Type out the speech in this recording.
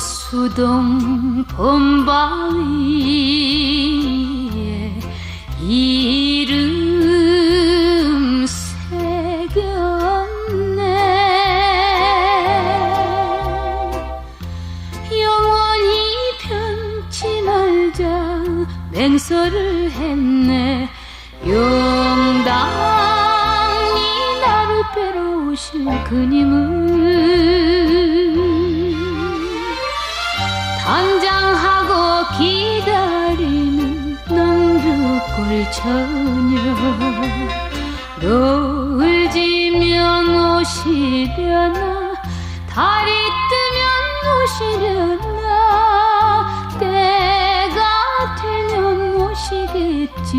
수동 봄바위에 이름 새겼네. 영원히 편치 말자 맹설을 했네. 용당이 나를 빼러 오실 그님을 당장하고 기다리는 남주골 처녀. 노을 지면 오시려나 달이 뜨면 오시려나 때가 되면 오시겠지